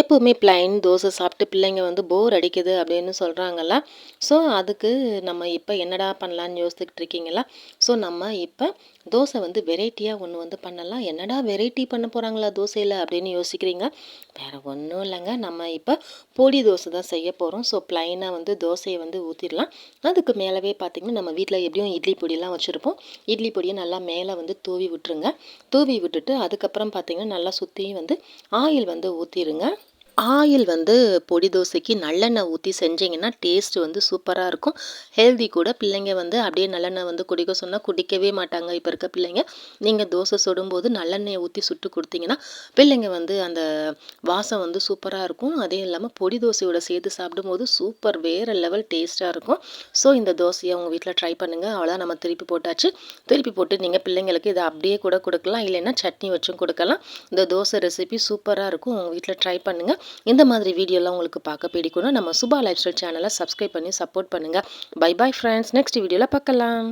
எப்போவுமே ப்ளைன் தோசை சாப்பிட்டு பிள்ளைங்க வந்து போர் அடிக்குது அப்படின்னு சொல்கிறாங்கல்ல ஸோ அதுக்கு நம்ம இப்போ என்னடா பண்ணலான்னு யோசித்துக்கிட்டு இருக்கீங்களா? ஸோ நம்ம இப்போ தோசை வந்து வெரைட்டியாக ஒன்று வந்து பண்ணலாம். என்னடா வெரைட்டி பண்ண போகிறாங்களா தோசையில் அப்படின்னு யோசிக்கிறீங்க? வேறு ஒன்றும் இல்லைங்க. நம்ம இப்போ பொடி தோசை தான் செய்ய போகிறோம் ஸோ ப்ளைனாக வந்து தோசையை வந்து ஊற்றிடலாம் அதுக்கு மேலவே பார்த்திங்கன்னா நம்ம வீட்டில் எப்படியும் இட்லி பொடியெலாம் வச்சுருப்போம். இட்லி பொடியை நல்லா மேலே வந்து தூவி விட்டுருங்க. தூவி விட்டுட்டு அதுக்கப்புறம் பார்த்திங்கன்னா நல்லா சுற்றியும் வந்து ஆயில் வந்து ஊற்றிடுங்க ஆயில் வந்து பொடி தோசைக்கு நல்லெண்ணெய் ஊற்றி செஞ்சிங்கன்னா டேஸ்ட் வந்து சூப்பராக இருக்கும். ஹெல்தி கூட பிள்ளைங்க வந்து அப்படியே நல்லெண்ணெய் வந்து குடிக்க சொன்னால் குடிக்கவே மாட்டாங்க. இப்போ இருக்க பிள்ளைங்க நீங்கள் தோசை சுடும்போது நல்லெண்ணெயை ஊற்றி சுட்டு கொடுத்தீங்கன்னா பிள்ளைங்க வந்து அந்த வாசம் வந்து சூப்பராக இருக்கும். அதே இல்லாமல் பொடி தோசையோட சேர்த்து சாப்பிடும்போது சூப்பர் வேறு லெவல் டேஸ்ட்டாக இருக்கும். ஸோ இந்த தோசையை உங்கள் வீட்டில் ட்ரை பண்ணுங்கள் அவ்வளோதான் நம்ம திருப்பி போட்டாச்சு. திருப்பி போட்டு நீங்கள் பிள்ளைங்களுக்கு இதை அப்படியே கூட கொடுக்கலாம். இல்லைன்னா சட்னி வச்சும் கொடுக்கலாம். இந்த தோசை ரெசிபி சூப்பராக இருக்கும். உங்கள் வீட்டில் ட்ரை பண்ணுங்கள் இந்த மாதிரி வீடியோலாம் உங்களுக்கு பார்க்க பிடிக்கணும் நம்ம சுபா லைஃப் ஸ்டைல் சேனலை சப்ஸ்கிரைப் பண்ணி சப்போர்ட் பண்ணுங்கள் பை பை ஃப்ரெண்ட்ஸ். நெக்ஸ்ட் வீடியோவில் பார்க்கலாம்.